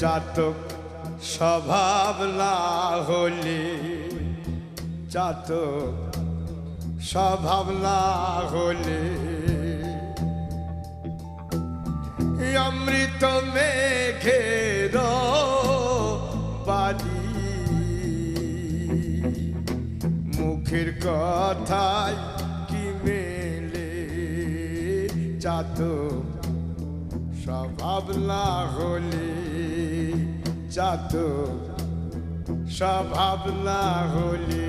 চাতক স্বভাব না হলে চাতক স্বভাব না হলে। অমৃত মেঘের বালি, মুখের কথায় কি মেলে চাতক স্বভাব না হলে চাতক স্বভাব না হলে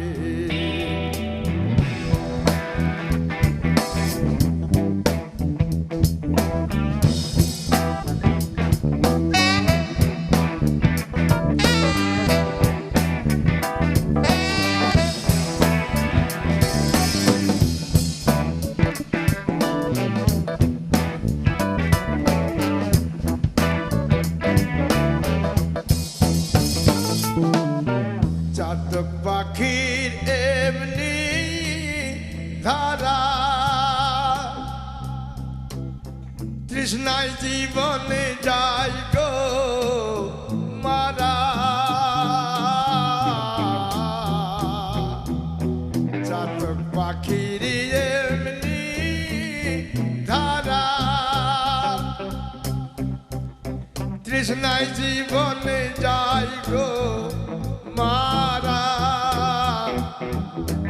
এমনি ধারা। তৃষ্ণায় জীবনে যাই গো মারা। চাতক পাখির এমনি ধারা। তৃষ্ণায় জীবনে যাই গো মারা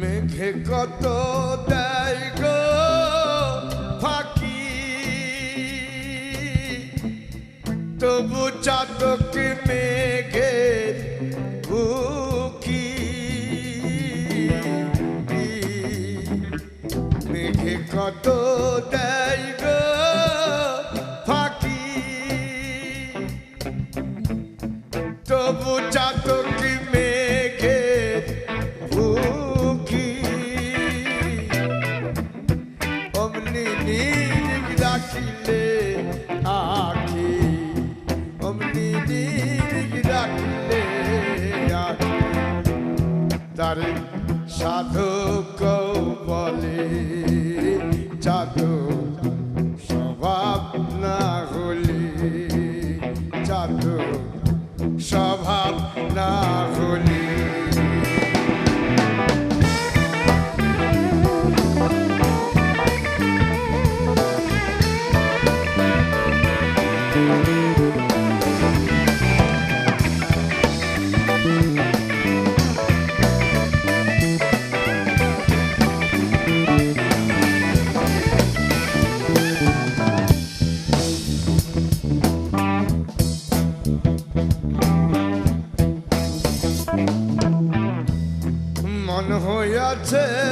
মেঘে কত দেয় গো ফাঁকি। তবু চাতক মেঘের অমনি রাখিলে আখি অমনি নিরিগ রাখিলে আখি। তারে সাধক বলে চাতক I tell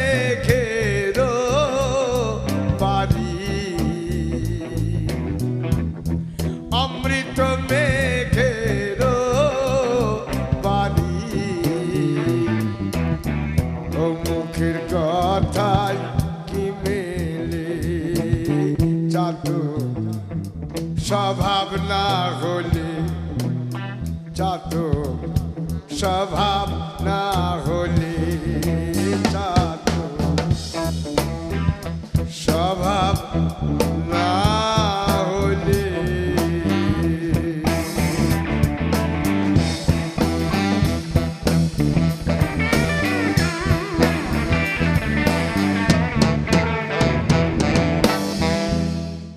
মুখের কথায় কি মেলে? চাতু স্বভাব না হলে। চাতু স্বভাব না হলে।